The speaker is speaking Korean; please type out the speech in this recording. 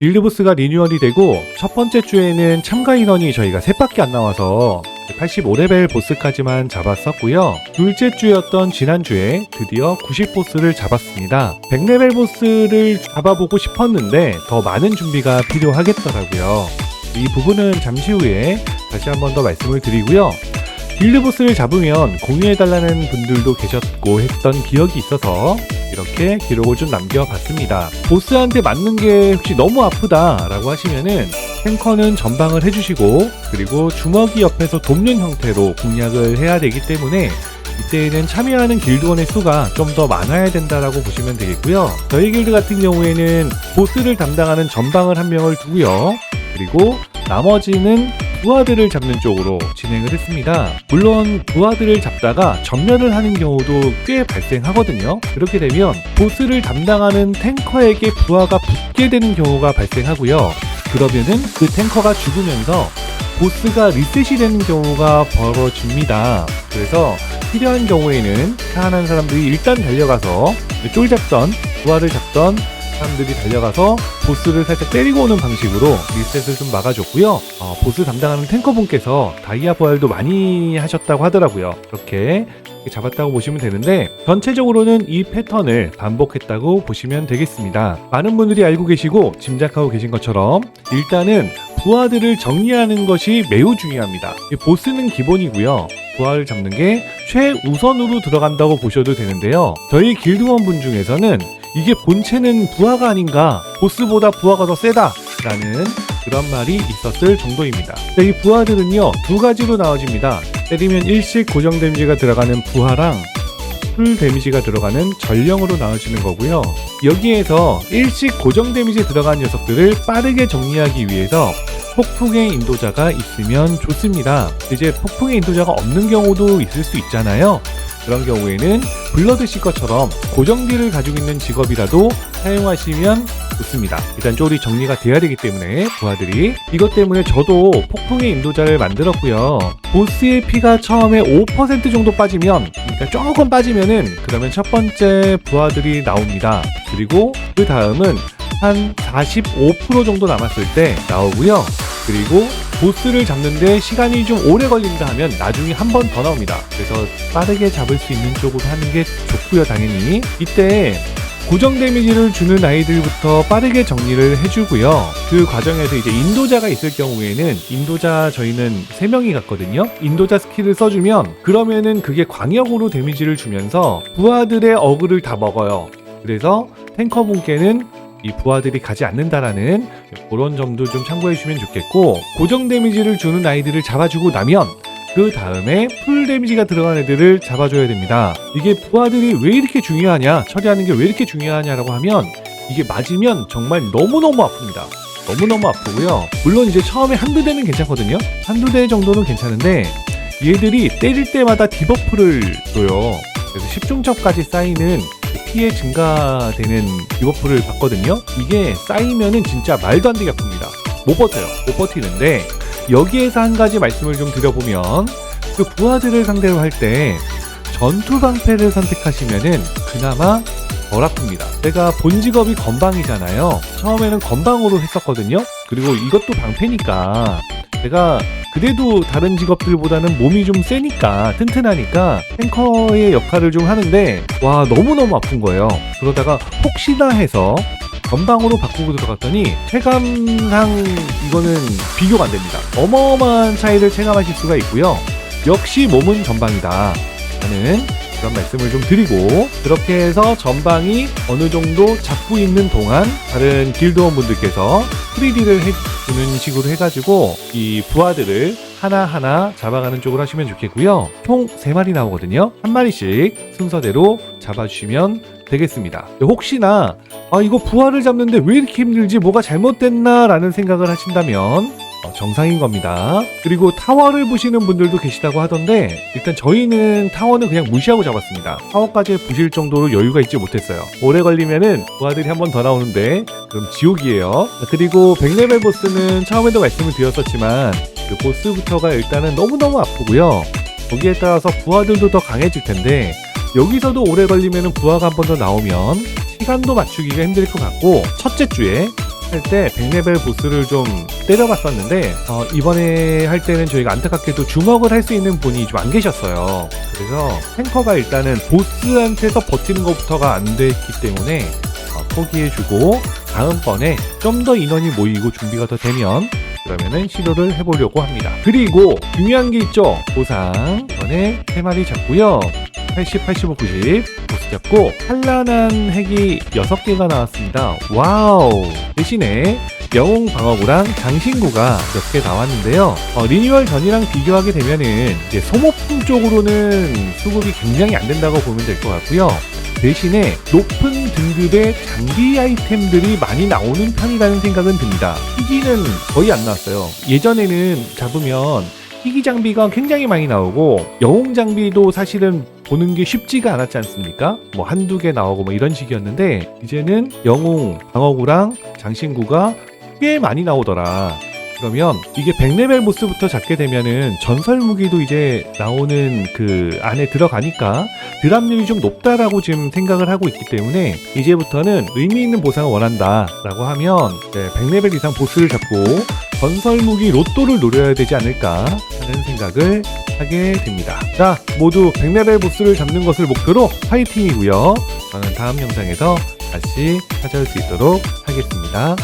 빌드보스가 리뉴얼이 되고 첫 번째 주에는 참가 인원이 저희가 셋밖에 안 나와서 85레벨 보스까지만 잡았었고요. 둘째 주였던 지난주에 드디어 90보스를 잡았습니다. 100레벨 보스를 잡아보고 싶었는데 더 많은 준비가 필요하겠더라고요. 이 부분은 잠시 후에 다시 한 번 더 말씀을 드리고요. 빌드보스를 잡으면 공유해달라는 분들도 계셨고 했던 기억이 있어서 이렇게 기록을 좀 남겨봤습니다. 보스한테 맞는 게 혹시 너무 아프다라고 하시면은 탱커는 전방을 해주시고 그리고 주먹이 옆에서 돕는 형태로 공략을 해야 되기 때문에 이때에는 참여하는 길드원의 수가 좀 더 많아야 된다라고 보시면 되겠고요. 저희 길드 같은 경우에는 보스를 담당하는 전방을 한 명을 두고요. 그리고 나머지는 부하들을 잡는 쪽으로 진행을 했습니다. 물론 부하들을 잡다가 전멸을 하는 경우도 꽤 발생하거든요. 그렇게 되면 보스를 담당하는 탱커에게 부하가 붙게 되는 경우가 발생하고요. 그러면은 그 탱커가 죽으면서 보스가 리셋이 되는 경우가 벌어집니다. 그래서 필요한 경우에는 사한한 사람들이 일단 달려가서 쫄 잡던 부하를 잡던 사람들이 달려가서 보스를 살짝 때리고 오는 방식으로 리셋을 좀 막아줬고요. 어, 보스 담당하는 탱커분께서 다이아 부활도 많이 하셨다고 하더라고요. 그렇게 잡았다고 보시면 되는데 전체적으로는 이 패턴을 반복했다고 보시면 되겠습니다. 많은 분들이 알고 계시고 짐작하고 계신 것처럼 일단은 부하들을 정리하는 것이 매우 중요합니다. 이 보스는 기본이고요. 부하를 잡는 게 최우선으로 들어간다고 보셔도 되는데요. 저희 길드원 분 중에서는 이게 본체는 부하가 아닌가, 보스보다 부하가 더 세다. 라는 그런 말이 있었을 정도입니다. 자, 이 부하들은요, 두 가지로 나눠집니다. 때리면 일식 고정 데미지가 들어가는 부하랑 풀 데미지가 들어가는 전령으로 나눠지는 거고요. 여기에서 일식 고정 데미지 들어간 녀석들을 빠르게 정리하기 위해서 폭풍의 인도자가 있으면 좋습니다. 이제 폭풍의 인도자가 없는 경우도 있을 수 있잖아요. 그런 경우에는 블러드 시커처럼 고정딜을 가지고 있는 직업이라도 사용하시면 좋습니다. 일단 쪼리 정리가 돼야 되기 때문에 부하들이 이것 때문에 저도 폭풍의 인도자를 만들었고요. 보스의 피가 처음에 5% 정도 빠지면 그러니까 조금 빠지면은 그러면 첫 번째 부하들이 나옵니다. 그리고 그 다음은 한 45% 정도 남았을 때 나오고요. 그리고 보스를 잡는데 시간이 좀 오래 걸린다 하면 나중에 한 번 더 나옵니다. 그래서 빠르게 잡을 수 있는 쪽으로 하는 게 좋고요, 당연히. 이때 고정 데미지를 주는 아이들부터 빠르게 정리를 해주고요. 그 과정에서 이제 인도자가 있을 경우에는 인도자 저희는 3명이 갔거든요. 인도자 스킬을 써주면 그러면은 그게 광역으로 데미지를 주면서 부하들의 어그를 다 먹어요. 그래서 탱커분께는 이 부하들이 가지 않는다라는 그런 점도 좀 참고해 주시면 좋겠고 고정 데미지를 주는 아이들을 잡아주고 나면 그 다음에 풀 데미지가 들어간 애들을 잡아줘야 됩니다. 이게 부하들이 왜 이렇게 중요하냐, 처리하는 게 왜 이렇게 중요하냐라고 하면 이게 맞으면 정말 너무너무 아픕니다. 너무너무 아프고요. 물론 이제 처음에 한두 대는 괜찮거든요. 한두 대 정도는 괜찮은데 얘들이 때릴 때마다 디버프를 줘요. 그래서 10중첩까지 쌓이는 피해 증가되는 디버프를 받거든요. 이게 쌓이면은 진짜 말도 안 되게 아픕니다. 못 버텨요. 못 버티는데 여기에서 한 가지 말씀을 좀 드려보면 그 부하들을 상대로 할 때 전투 방패를 선택하시면은 그나마 덜 아픕니다. 제가 본 직업이 건방이잖아요. 처음에는 건방으로 했었거든요. 그리고 이것도 방패니까 제가 그래도 다른 직업들보다는 몸이 좀 세니까 튼튼하니까 탱커의 역할을 좀 하는데 와 너무너무 아픈 거예요. 그러다가 혹시나 해서 건방으로 바꾸고 들어갔더니 체감상 이거는 비교가 안 됩니다. 어마어마한 차이를 체감하실 수가 있고요. 역시 몸은 전방이다. 라는 그런 말씀을 좀 드리고 그렇게 해서 전방이 어느 정도 잡고 있는 동안 다른 길드원 분들께서 3D를 해주는 식으로 해가지고 이 부하들을 하나하나 잡아가는 쪽으로 하시면 좋겠고요. 총 3마리 나오거든요. 한 마리씩 순서대로 잡아주시면 되겠습니다. 혹시나 아 이거 부하를 잡는데 왜 이렇게 힘들지 뭐가 잘못됐나 라는 생각을 하신다면 어, 정상인 겁니다. 그리고 타워를 부시는 분들도 계시다고 하던데 일단 저희는 타워는 그냥 무시하고 잡았습니다. 타워까지 부실 정도로 여유가 있지 못했어요. 오래 걸리면은 부하들이 한 번 더 나오는데 그럼 지옥이에요. 그리고 100레벨 보스는 처음에도 말씀을 드렸었지만 그 보스부터가 일단은 너무너무 아프고요. 거기에 따라서 부하들도 더 강해질 텐데 여기서도 오래 걸리면은 부하가 한 번 더 나오면 시간도 맞추기가 힘들 것 같고 첫째 주에 할 때 100레벨 보스를 좀 때려봤었는데 어, 이번에 할 때는 저희가 안타깝게도 주먹을 할 수 있는 분이 좀 안 계셨어요. 그래서 탱커가 일단은 보스한테서 버티는 것부터가 안 됐기 때문에 어, 포기해주고 다음번에 좀 더 인원이 모이고 준비가 더 되면 그러면은 시도를 해보려고 합니다. 그리고 중요한 게 있죠. 보상 이번에 3마리 잡고요. 80, 85, 90 보스 잡고 찬란한 핵이 6개가 나왔습니다. 와우! 대신에 영웅 방어구랑 장신구가 몇 개 나왔는데요. 어, 리뉴얼 전이랑 비교하게 되면은 소모품 쪽으로는 수급이 굉장히 안 된다고 보면 될 것 같고요. 대신에 높은 등급의 장비 아이템들이 많이 나오는 편이라는 생각은 듭니다. 희귀는 거의 안 나왔어요. 예전에는 잡으면 희귀 장비가 굉장히 많이 나오고 영웅 장비도 사실은 보는 게 쉽지가 않았지 않습니까? 뭐 한두 개 나오고 뭐 이런 식이었는데 이제는 영웅 방어구랑 장신구가 꽤 많이 나오더라. 그러면 이게 100레벨 보스부터 잡게 되면은 전설 무기도 이제 나오는 그 안에 들어가니까 드랍률이 좀 높다라고 지금 생각을 하고 있기 때문에 이제부터는 의미 있는 보상을 원한다라고 하면 네, 100레벨 이상 보스를 잡고 전설 무기 로또를 노려야 되지 않을까 하는 생각을 하게 됩니다. 자, 모두 100레벨 보스를 잡는 것을 목표로 파이팅이고요. 저는 다음 영상에서 다시 찾아올 수 있도록 하겠습니다.